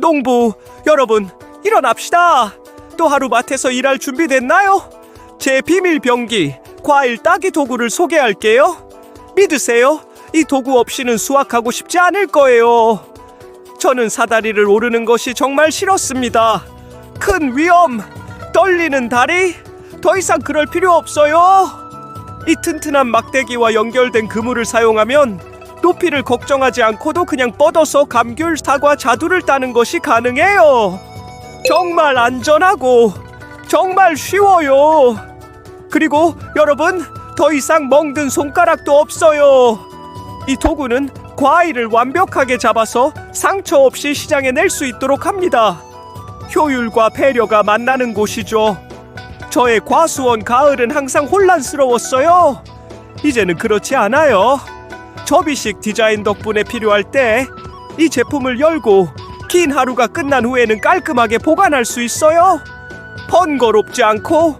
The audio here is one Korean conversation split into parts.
농부 여러분 일어납시다. 또 하루 밭에서 일할 준비 됐나요? 제 비밀 병기 과일 따기 도구를 소개할게요. 믿으세요. 이 도구 없이는 수확하고 싶지 않을 거예요. 저는 사다리를 오르는 것이 정말 싫었습니다. 큰 위험, 떨리는 다리, 더 이상 그럴 필요 없어요. 이 튼튼한 막대기와 연결된 그물을 사용하면 높이를 걱정하지 않고도 그냥 뻗어서 감귤, 사과, 자두를 따는 것이 가능해요. 정말 안전하고 정말 쉬워요. 그리고 여러분 더 이상 멍든 손가락도 없어요. 이 도구는 과일을 완벽하게 잡아서 상처 없이 시장에 낼 수 있도록 합니다. 효율과 배려가 만나는 곳이죠. 저의 과수원 가을은 항상 혼란스러웠어요. 이제는 그렇지 않아요. 접이식 디자인 덕분에 필요할 때 이 제품을 열고 긴 하루가 끝난 후에는 깔끔하게 보관할 수 있어요. 번거롭지 않고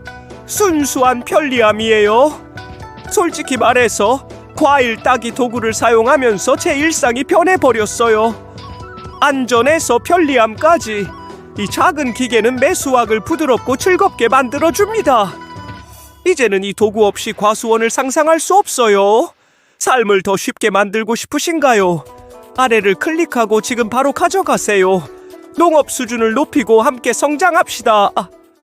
순수한 편리함이에요. 솔직히 말해서 과일 따기 도구를 사용하면서 제 일상이 변해버렸어요. 안전에서 편리함까지 이 작은 기계는 매 수확을 부드럽고 즐겁게 만들어줍니다. 이제는 이 도구 없이 과수원을 상상할 수 없어요. 삶을 더 쉽게 만들고 싶으신가요? 아래를 클릭하고 지금 바로 가져가세요. 농업 수준을 높이고 함께 성장합시다. 아,